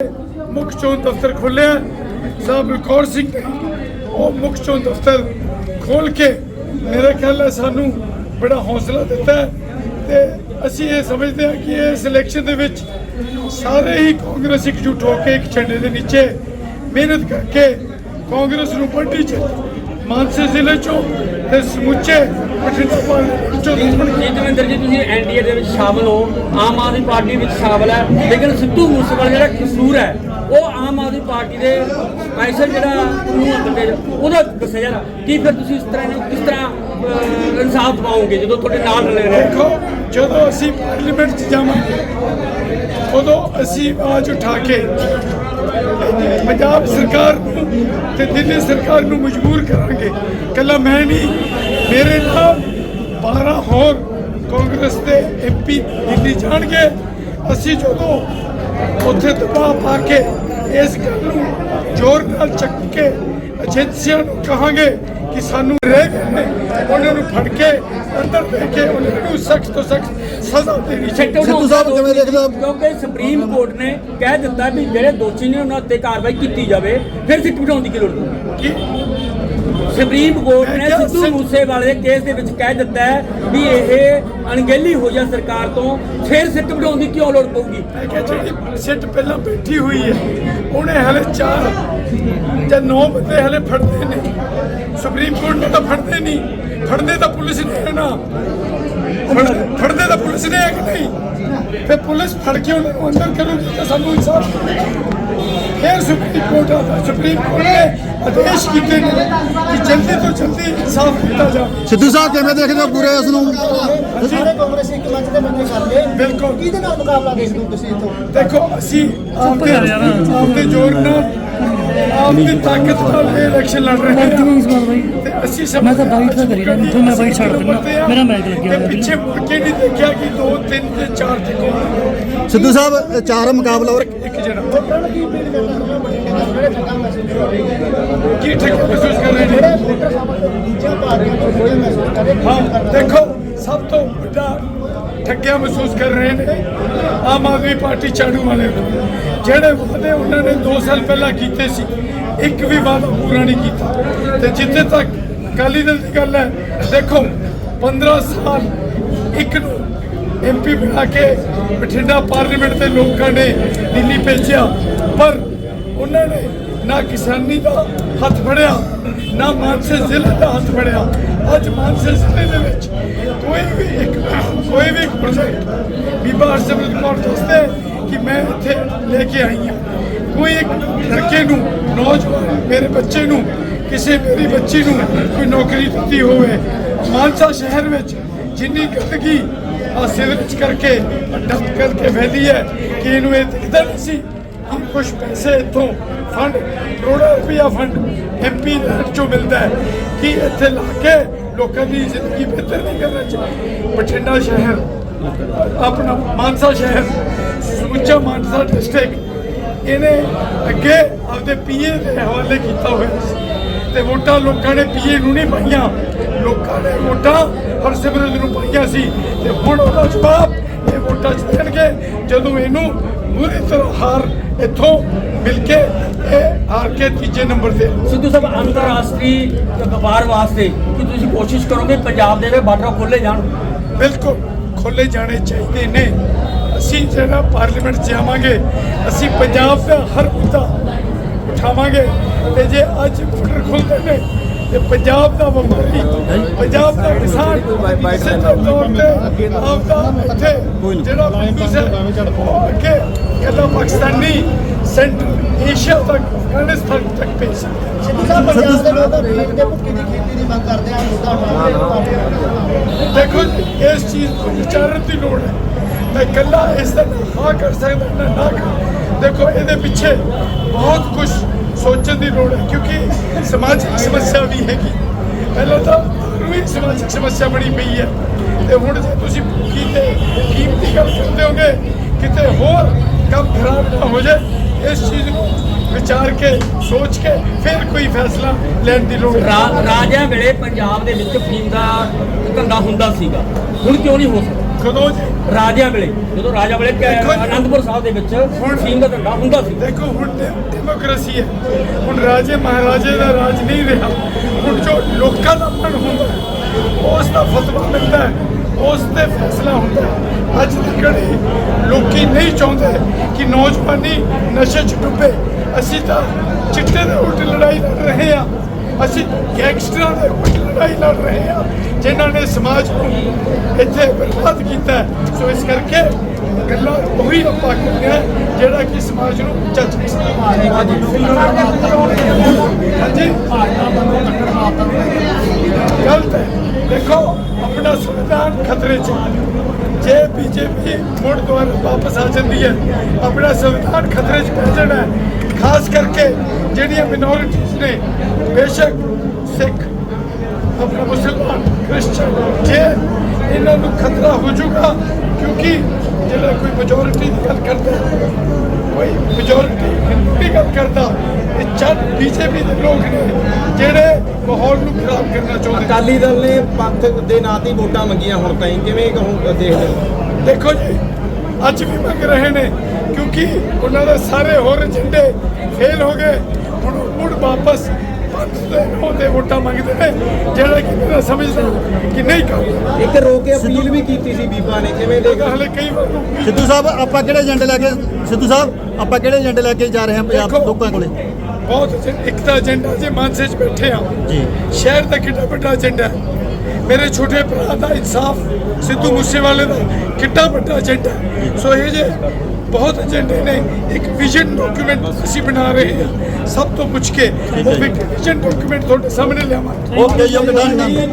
ਮੁੱਖ ਚੋਣ ਦਫ਼ਤਰ ਖੋਲ੍ਹਿਆ। ਸਾਹਿਬ ਬਲਕੌਰ ਸਿੰਘ ਉਹ ਮੁੱਖ ਚੋਣ ਦਫ਼ਤਰ ਖੋਲ ਕੇ ਮੇਰੇ ਖਿਆਲ ਨਾਲ ਸਾਨੂੰ ਬੜਾ ਹੌਸਲਾ ਦਿੱਤਾ ਤੇ ਅਸੀਂ ਇਹ ਸਮਝਦੇ ਹਾਂ ਕਿ ਇਸ ਇਲੈਕਸ਼ਨ ਦੇ ਵਿੱਚ ਸਾਰੇ ਹੀ ਕਾਂਗਰਸ ਇਕਜੁੱਟ ਹੋ ਕੇ ਇੱਕ ਝੰਡੇ ਦੇ ਨੀਚੇ ਮਿਹਨਤ ਕਰਕੇ ਕਾਂਗਰਸ ਨੂੰ ਵੱਡੀ ਜਿੱਤ ਮਾਨਸਾ ਜ਼ਿਲ੍ਹੇ ਚੋਂ ਤੇ ਸਮੁੱਚੇ ਦੁਸ਼ਮਣ ਜੀ ਦਵਿੰਦਰ ਜੀ ਤੁਸੀਂ ਐਨਡੀਏ ਦੇ ਵਿੱਚ ਸ਼ਾਮਲ ਹੋ। ਆਮ ਆਦਮੀ ਪਾਰਟੀ ਵਿੱਚ ਸ਼ਾਮਲ ਹੈ। ਲੇਕਿਨ ਸਿੱਧੂ ਮੂਸੇਵਾਲਾ ਜਿਹੜਾ ਕਸੂਰ ਹੈ ਉਹ ਆਮ ਆਦਮੀ ਪਾਰਟੀ ਦੇ ਸਪੈਸ਼ਲ ਜਿਹੜਾ ਉਹਨੂੰ ਅੰਦਰ ਉਹਦਾ ਦੱਸਿਆ ਜਰਾ ਕੀ ਫਿਰ ਤੁਸੀਂ ਇਸ ਤਰ੍ਹਾਂ ਇਹਨੂੰ ਕਿਸ ਤਰ੍ਹਾਂ ਇਨਸਾਫ ਦਿਵਾਓਗੇ ਜਦੋਂ ਤੁਹਾਡੇ ਨਾਲ ਰਲੇ ਰਹੇ? ਦੇਖੋ, ਜਦੋਂ ਅਸੀਂ ਪਾਰਲੀਮੈਂਟ 'ਚ ਜਾਵਾਂਗੇ, ਉਦੋਂ ਅਸੀਂ ਆਵਾਜ਼ ਉਠਾ ਕੇ ਪੰਜਾਬ ਸਰਕਾਰ ਨੂੰ ਤੇ ਦਿੱਲੀ ਸਰਕਾਰ ਨੂੰ ਮਜਬੂਰ ਕਰਾਂਗੇ। ਕੱਲਾ ਮੈਂ ਨਹੀਂ, ਮੇਰੇ ਨਾਲ 12 ਹੋਰ ਕਾਂਗਰਸ ਦੇ ਐਮਪੀ ਦਿੱਲੀ ਜਾਣਗੇ। ਅਸੀਂ ਜਦੋਂ ਉੱਥੇ ਦਬਾਅ ਪਾ ਕੇ ਇਸ ਗੱਲ ਨੂੰ ਜ਼ੋਰ ਨਾਲ ਚੱਕ ਕੇ ਏਜੰਸੀਆਂ ਨੂੰ ਕਹਾਂਗੇ ਕਿ ਸਾਨੂੰ ਰਹਿ ਗਏ ਉਹਨਾਂ ਨੂੰ ਫੜ ਕੇ ਅੰਦਰ ਦੇ ਕੇ ਉਹਨਾਂ ਨੂੰ ਸਖਤ ਤੋਂ ਸਖਤ ਚਾਹੀਦੀ। ਸਿੱਧੂ ਸਾਹਿਬ ਕਿਵੇਂ ਦੇਖਦੇ? ਕਿਉਂਕਿ ਸੁਪਰੀਮ ਕੋਰਟ ਨੇ ਕਹਿ ਦਿੱਤਾ ਵੀ ਜਿਹੜੇ ਦੋਸ਼ੀ ਨੇ ਉਹਨਾਂ ਉੱਤੇ ਕਾਰਵਾਈ ਕੀਤੀ ਜਾਵੇ ਫਿਰ ਸਿੱਟ ਬਿਠਾਉਣ ਦੀ ਕੀ ਲੋੜ ਕਿ? ਸੁਪਰੀਮ ਕੋਰਟ ਨੇ ਸਿੱਧੂ ਸਿੱਧ- ਮੂਸੇਵਾਲੇ ਦੇ ਕੇਸ ਦੇ ਵਿੱਚ ਕਹਿ ਦਿੱਤਾ ਹੈ ਵੀ ਇਹ ਅਣਗਹਿਲੀ ਹੋ ਜਾ ਸਰਕਾਰ ਤੋਂ ਫਿਰ ਸਿੱਟ ਬਿਠਾਉਣ ਦੀ ਕਿਉਂ ਲੋੜ ਪਊਗੀ? ਸਿੱਟ ਪਹਿਲਾਂ ਬੈਠੀ ਹੋਈ ਹੈ। ਉਹਨੇ ਹਲੇ ਚਾਰ ਜਾਂ ਨੌ ਬੰਦੇ ਹਲੇ ਫੜਦੇ ਨੇ। ਸੁਪਰੀਮ ਕੋਰਟ ਨੇ ਤਾਂ ਫੜਦੇ ਨਹੀਂ। ਫੜਦੇ ਤਾਂ ਪੁਲਿਸ ਨੇ ਹੈ ਨਾ ਫੜਦੇ ਤਾਂ ਪੁਲਿਸ ਨੇ ਹੈ ਕਿ ਨਹੀਂ? ਫਿਰ ਪੁਲਿਸ ਫੜ ਕੇ ਉਹਨਾਂ ਨੂੰ ਅੰਦਰ ਕਰੂਗੀ ਤਾਂ ਸਾਨੂੰ ਇਨਸਾਫ। ਫਿਰ ਸੁਪਰੀਮ ਕੋਰਟ ਆ- ਸੁਪਰੀਮ ਕੋਰਟ ਨੇ ਆਦੇਸ਼ ਕੀਤੇ ਨੇ ਕਿ ਜਲਦੀ ਤੋਂ ਜਲਦੀ ਇਨਸਾਫ ਦਿੱਤਾ ਜਾਵੇ। ਸਿੱਧੂ ਸਾਹਿਬ ਕਿਵੇਂ ਦੇਖਦੇ ਹੋ ਪੂਰੇ ਇਸ ਨੂੰ? ਸਾਰੇ ਕਾਂਗਰਸ ਇੱਕ ਮੰਚ ਤੇ ਬੰਦੇ ਕਰਦੇ ਬਿਲਕੁਲ। ਕਿਹਦੇ ਨਾਲ ਮੁਕਾਬਲਾ ਦੇਖਦੇ ਹੋ ਤੁਸੀਂ ਇਥੋਂ? ਦੇਖੋ ਅਸੀਂ ਆਪਦੇ ਆਪਦੇ ਜ਼ੋਰ ਨਾਲ ਆਪਦੀ ਤਾਕਤ ਨਾਲ ਇਹ ਇਲੈਕਸ਼ਨ ਲੜ ਰਹੇ ਹਾਂ। ਤੇ ਅਸੀਂ ਸਭ ਮੈਂ ਤਾਂ ਬਾਈਟ ਤਾਂ ਕਰੀ ਇੱਥੋਂ ਮੈਂ ਬਾਈਟ ਛੱਡ ਦਿੰਦਾ। ਮੇਰਾ mic ਲੱਗਿਆ ਤੇ ਹੋਇਆ ਪਿੱਛੇ ਮੁੜ ਕੇ ਨਹੀਂ ਦੇਖਿਆ ਕਿ 2 3 ਤੇ 4 ਤੇ ਕੌਣ? ਸਿੱਧੂ ਸਾਹਿਬ ਚਾਰ ਮੁਕਾਬਲਾ ਔਰ ਇੱਕ ਜਣਾ ਕੀ ਜਿਹੜੇ। ਮਹਿਸੂਸ ਕੀ ਠੱਗ ਮਹਿਸੂਸ ਕਰ ਰਹੇ ਨੇ? ਤੋਂ ਹਾਂ ਦੇਖੋ। ਸਭ ਤੋਂ ਵੱਡਾ ਠੱਗਿਆ ਮਹਿਸੂਸ ਕਰ ਰਹੇ ਨੇ ਆਮ ਆਦਮੀ ਪਾਰਟੀ ਚਾੜੂ ਵਾਲੇ ਲੋਕ। ਜਿਹੜੇ ਵਾਅਦੇ ਉਹਨਾਂ ਨੇ 2 ਸਾਲ ਪਹਿਲਾਂ ਕੀਤੇ ਸੀ, ਇੱਕ ਵੀ ਵਾਅਦਾ ਪੂਰਾ ਨਹੀਂ ਕੀਤਾ ਤੇ ਜਿੱਥੇ ਤੱਕ ਅਕਾਲੀ ਦਲ ਦੀ ਗੱਲ ਹੈ, ਦੇਖੋ 15 ਸਾਲ ਇੱਕ ਨੂੰ ਐਮਪੀ ਬਣਾ ਕੇ ਬਠਿੰਡਾ ਪਾਰਲੀਮੈਂਟ ਦੇ ਲੋਕਾਂ ਨੇ ਦਿੱਲੀ ਭੇਜਿਆ, ਪਰ ਉਹਨਾਂ ਨੇ ਨਾ ਕਿਸਾਨੀ ਦਾ ਹੱਥ ਫੜਿਆ, ਨਾ ਮਾਨਸੇ ਜ਼ਿਲ੍ਹੇ ਦਾ ਹੱਥ ਫੜਿਆ ਅੱਜ ਮਾਨਸਾ ਜ਼ਿਲ੍ਹੇ ਦੇ ਵਿੱਚ ਕੋਈ ਵੀ ਇੱਕ, ਕੋਈ ਵੀ ਇੱਕ ਪ੍ਰੋਜੈਕਟ ਬੀਬਾ ਹਰਸਿਮਰਤ ਕੌਰ ਦੱਸਦੇ ਕਿ ਮੈਂ ਇੱਥੇ ਲੈ ਕੇ ਆਈ ਹਾਂ। ਕੋਈ ਇੱਕ ਲੜਕੇ ਨੂੰ, ਨੌਜਵਾਨ ਮੇਰੇ ਬੱਚੇ ਨੂੰ, ਕਿਸੇ ਮੇਰੀ ਬੱਚੀ ਨੂੰ ਕੋਈ ਨੌਕਰੀ ਦਿੱਤੀ ਹੋਵੇ, ਮਾਨਸਾ ਸ਼ਹਿਰ ਵਿੱਚ ਜਿੰਨੀ ਗੰਦਗੀ ਆ ਸਿਵਰੇਜ ਕਰਕੇ ਡੰਪ ਕਰਕੇ ਫੈਲੀ ਹੈ ਕਿ ਇਹਨੂੰ ਇਹ ਦਿਖਦਾ ਨਹੀਂ ਸੀ। ਕਿ ਕੁਝ ਪੈਸੇ ਇੱਥੋਂ ਫੰਡ ਕਰੋੜਾਂ ਰੁਪਇਆ ਫੰਡ ਐਮਪੀ ਚੋਂ ਮਿਲਦਾ ਹੈ ਕਿ ਇੱਥੇ ਲਾ ਕੇ ਲੋਕਾਂ ਦੀ ਜ਼ਿੰਦਗੀ ਬਿਹਤਰ ਨਹੀਂ ਕਰਨਾ ਚਾਹੀਦਾ। ਬਠਿੰਡਾ ਸ਼ਹਿਰ, ਆਪਣਾ ਮਾਨਸਾ ਸ਼ਹਿਰ, ਸਮੁੱਚਾ ਮਾਨਸਾ ਡਿਸਟ੍ਰਿਕਟ ਇਹਨੇ ਅੱਗੇ ਆਪਦੇ ਪੀਏ ਦੇ ਹਵਾਲੇ ਕੀਤਾ ਹੋਇਆ ਸੀ। ਤੇ ਵੋਟਾਂ ਲੋਕਾਂ ਨੇ ਪੀਏ ਨੂੰ ਨਹੀਂ ਪਾਈਆਂ, ਲੋਕਾਂ ਨੇ ਵੋਟਾਂ ਹਰਸਿਮਰਤ ਨੂੰ ਪਾਈਆਂ ਸੀ। ਤੇ ਹੁਣ ਉਹਦਾ ਜਵਾਬ, ਇਹ ਵੋਟਾਂ ਚ ਜਦੋਂ ਇਹਨੂੰ ਪੂਰੀ ਤਰ੍ਹਾਂ ਹਾਰ ਇੱਥੋਂ ਮਿਲ ਕੇ ਇਹ ਹਾਰ ਕੇ ਤੀਜੇ ਨੰਬਰ ਤੇ ਸਿੱਧੂ ਸਾਹਿਬ ਅੰਤਰਰਾਸ਼ਟਰੀ ਵਪਾਰ ਵਾਸਤੇ ਕੀ ਤੁਸੀਂ ਕੋਸ਼ਿਸ਼ ਕਰੋਗੇ ਪੰਜਾਬ ਦੇ ਵਿੱਚ ਬਾਰਡਰ ਖੋਲੇ ਜਾਣ ਬਿਲਕੁਲ ਖੋਲੇ ਜਾਣੇ ਚਾਹੀਦੇ ਨੇ ਅਸੀਂ ਜਿਹੜਾ ਪਾਰਲੀਮੈਂਟ ਜਾਵਾਂਗੇ ਅਸੀਂ ਪੰਜਾਬ ਦਾ ਹਰ ਮੁੱਦਾ ਉਠਾਵਾਂਗੇ ਤੇ ਜੇ ਅੱਜ ਬਾਰਡਰ ਖੁੱਲਦੇ ਨੇ ਤੇ ਪੰਜਾਬ ਦਾ ਵਪਾਰੀ ਪੰਜਾਬ ਦਾ ਕਿਸਾਨ ਕਿਸੇ ਦੇ ਤੌਰ ਤੇ ਆਪਦਾ ਇੱਥੇ ਜਿਹੜਾ ਫੋਕਸ ਹੈ ਅੱਗੇ ਕੱਲਾ ਪਾਕਿਸਤਾਨੀ ਸੈਂਟਰ ਏਸ਼ੀਆ ਤੱਕ ਅਫਗਾਨਿਸਤਾਨ ਤੱਕ ਭੇਜ ਸਕਦਾ ਸਿੱਧੂ ਸਾਹਿਬ ਪੰਜਾਬ ਦੇ ਲੋਕ ਖਰੀਦ ਦੇ ਭੁੱਕੀ ਦੀ ਖੇਤੀ ਦੀ ਮੰਗ ਕਰਦੇ ਆ ਮੁੱਦਾ ਉਠਾਉਂਦੇ ਦੇਖੋ ਇਸ ਚੀਜ਼ ਨੂੰ ਵਿਚਾਰਨ ਦੀ ਲੋੜ ਹੈ। ਮੈਂ ਇਕੱਲਾ ਇਸ ਦਾ ਨਾ ਕਰ ਸਕਦਾ ਨਾ ਨਾ ਕਰ। ਦੇਖੋ ਇਹਦੇ ਪਿੱਛੇ ਬਹੁਤ ਕੁਝ ਸੋਚਣ ਦੀ ਲੋੜ ਹੈ ਕਿਉਂਕਿ ਸਮਾਜਿਕ ਸਮੱਸਿਆ ਵੀ ਹੈਗੀ। ਪਹਿਲਾਂ ਤਾਂ ਹੀ ਸਮਾਜਿਕ ਸਮੱਸਿਆ ਬਣੀ ਪਈ ਹੈ। ਤੇ ਹੁਣ ਜੇ ਤੁਸੀਂ ਭੁੱਖੀ ਤੇ ਕੀਮਤੀ ਗੱਲ ਕਰਦੇ ਹੋਗੇ ਕਿਤੇ ਹੋਰ ਕੰਮ ਖਰਾਬ ਨਾ ਹੋ ਜਾਏ ਇਸ ਚੀਜ਼ ਨੂੰ ਵਿਚਾਰ ਕੇ ਸੋਚ ਕੇ ਫਿਰ ਕੋਈ ਫੈਸਲਾ ਲੈਣ ਦੀ ਲੋੜ ਹੈ ਰਾ- ਰਾਜਿਆਂ ਵੇਲੇ ਪੰਜਾਬ ਦੇ ਵਿੱਚ ਫੀਮ ਦਾ ਧੰਦਾ ਹੁੰਦਾ ਸੀਗਾ ਹੁਣ ਕਿਉਂ ਨਹੀਂ ਹੋ ਸਕਦਾ ਕਦੋਂ ਜੀ ਰਾਜਿਆਂ ਵੇਲੇ ਜਦੋਂ ਰਾਜਾ ਵੇਲੇ। ਅਨੰਦਪੁਰ ਸਾਹਿਬ ਦੇ ਵਿੱਚ ਸੀਮ ਦਾ ਝੰਡਾ ਹੁੰਦਾ ਸੀ ਦੇਖੋ ਹੁਣ ਡੈਮੋਕ੍ਰੇਸੀ ਹੈ ਹੁਣ ਰਾਜੇ ਮਹਾਰਾਜੇ ਦਾ ਰਾਜ ਨਹੀਂ ਰਿਹਾ ਹੁਣ ਜੋ ਲੋਕਾਂ ਦਾ ਮਨ ਹੁੰਦਾ ਉਸ ਦਾ ਫਤਵਾ ਮਿਲਦਾ ਹੈ ਉਸ ਤੇ ਫੈਸਲਾ ਹੁੰਦਾ ਹੈ ਅੱਜ ਦੀ ਘੜੀ ਲੋਕੀ ਨਹੀਂ ਚਾਹੁੰਦੇ ਕਿ ਨੌਜਵਾਨੀ ਨਸ਼ੇ 'ਚ ਡੁੱਬੇ। ਅਸੀਂ ਤਾਂ ਚਿੱਟੇ ਦੇ ਉਲਟ ਲੜਾਈ ਲੜ ਰਹੇ ਹਾਂ। ਅਸੀਂ ਗੈਂਗਸਟਰਾਂ ਦੇ ਉਲਟ ਲੜਾਈ ਲੜ ਰਹੇ ਹਾਂ, ਜਿਨ੍ਹਾਂ ਨੇ ਸਮਾਜ ਨੂੰ ਇੱਥੇ ਬਰਬਾਦ ਕੀਤਾ ਸੋ ਇਸ ਕਰਕੇ ਗੱਲਾਂ ਉਹੀ ਆਪਾਂ ਕਰਦੇ ਹਾਂ, ਜਿਹੜਾ ਕਿ ਸਮਾਜ ਨੂੰ ਚੱਜ ਹਾਂਜੀ? ਗਲਤ ਹੈ। ਦੇਖੋ, ਆਪਣਾ ਸੰਵਿਧਾਨ ਖਤਰੇ 'ਚ ਜੇ ਬੀਜੇਪੀ ਮੁੜ ਦੁਬਾਰਾ ਵਾਪਸ ਆ ਜਾਂਦੀ ਹੈ, ਆਪਣਾ ਸੰਵਿਧਾਨ ਖਤਰੇ 'ਚ ਪੈ ਜਾਣਾ ਖਾਸ ਕਰਕੇ ਜਿਹੜੀਆਂ ਮਿਨੋਰਿਟੀਜ਼ ਨੇ, ਬੇਸ਼ੱਕ ਸਿੱਖ, ਆਪਣਾ ਮੁਸਲਮਾਨ, ਕ੍ਰਿਸਚਨ, ਜੇ ਇਹਨਾਂ ਨੂੰ ਖਤਰਾ ਹੋ ਜਾਊਗਾ, ਕਿਉਂਕਿ ਜਿਹੜਾ ਕੋਈ ਮੈਜੋਰਿਟੀ ਦੀ ਗੱਲ ਕਰਦਾ, ਕੋਈ ਮੈਜੋਰਿਟੀ ਦੀ ਗੱਲ ਕਰਦਾ ਇਹ ਚੰਦ ਬੀਜੇਪੀ ਦੇ ਲੋਕ ਨੇ ਜਿਹੜੇ ਮਾਹੌਲ ਨੂੰ ਖਰਾਬ ਕਰਨਾ ਚਾਹੁੰਦੇ। ਅਕਾਲੀ ਦਲ ਨੇ ਪੰਥ ਦੇ ਨਾਂ ਤੇ ਹੀ ਵੋਟਾਂ ਮੰਗੀਆਂ ਹੁਣ ਤਾਈਂ। ਕਿਵੇਂ ਕਹੂੰ ਦੇਖਦੇ ਦੇਖੋ ਜੀ ਅੱਜ ਵੀ ਮੰਗ ਰਹੇ ਨੇ ਕਿਉਂਕਿ ਉਹਨਾਂ ਦੇ ਸਾਰੇ ਹੋਰ ਏਜੰਡੇ ਫੇਲ ਹੋ ਗਏ। ਹੁਣ ਉਹ ਮੁੜ ਵਾਪਸ ਦੇ ਤੇ ਵੋਟਾਂ ਮੰਗਦੇ ਨੇ ਜਿਹੜਾ ਕਿ ਮੇਰਾ ਸਮਝਦਾ ਕਿ ਨਹੀਂ ਕਰਦਾ ਇੱਕ ਰੋ ਕੇ ਅਪੀਲ ਵੀ ਕੀਤੀ ਸੀ ਬੀਬਾ ਨੇ ਕਿਵੇਂ ਉਹਦਾ ਦੇਖਦੇ ਹਲੇ ਕਈ ਸਿੱਧੂ ਸਾਹਿਬ ਆਪਾਂ ਕਿਹੜੇ ਏਜੰਡੇ ਲੈ ਕੇ ਸਿੱਧੂ ਸਾਹਿਬ ਆਪਾਂ ਕਿਹੜੇ ਏਜੰਡੇ ਲੈ ਕੇ ਜਾ ਰਹੇ ਹਾਂ ਪੰਜਾਬ ਦੇਖੋ, ਲੋਕਾਂ ਕੋਲੇ? ਬਹੁਤ ਇੱਕ ਤਾਂ ਏਜੰਡਾ ਜੇ ਮਾਨਸੇ 'ਚ ਬੈਠੇ ਆ। ਜੀ। ਸ਼ਹਿਰ ਦਾ ਕਿੰਨਾ ਵੱਡਾ ਏਜੰਡਾ ਮੇਰੇ ਛੋਟੇ ਭਰਾ ਦਾ ਇਨਸਾਫ ਸਿੱਧੂ ਮੂਸੇਵਾਲੇ ਦਾ ਕਿੰਨਾ ਵੱਡਾ ਏਜੰਡਾ। ਸੋ ਇਹ ਜੇ ਬਹੁਤ ਏਜੰਡੇ ਨੇ ਇੱਕ ਵਿਜ਼ਨ ਡਾਕੂਮੈਂਟ ਅਸੀਂ ਬਣਾ ਰਹੇ ਹਾਂ। ਸਭ ਤੋਂ ਪੁੱਛ ਕੇ ਉਹ ਵਿਜ਼ਨ ਡਾਕੂਮੈਂਟ ਤੁਹਾਡੇ ਸਾਹਮਣੇ ਓਕੇ ਡਨ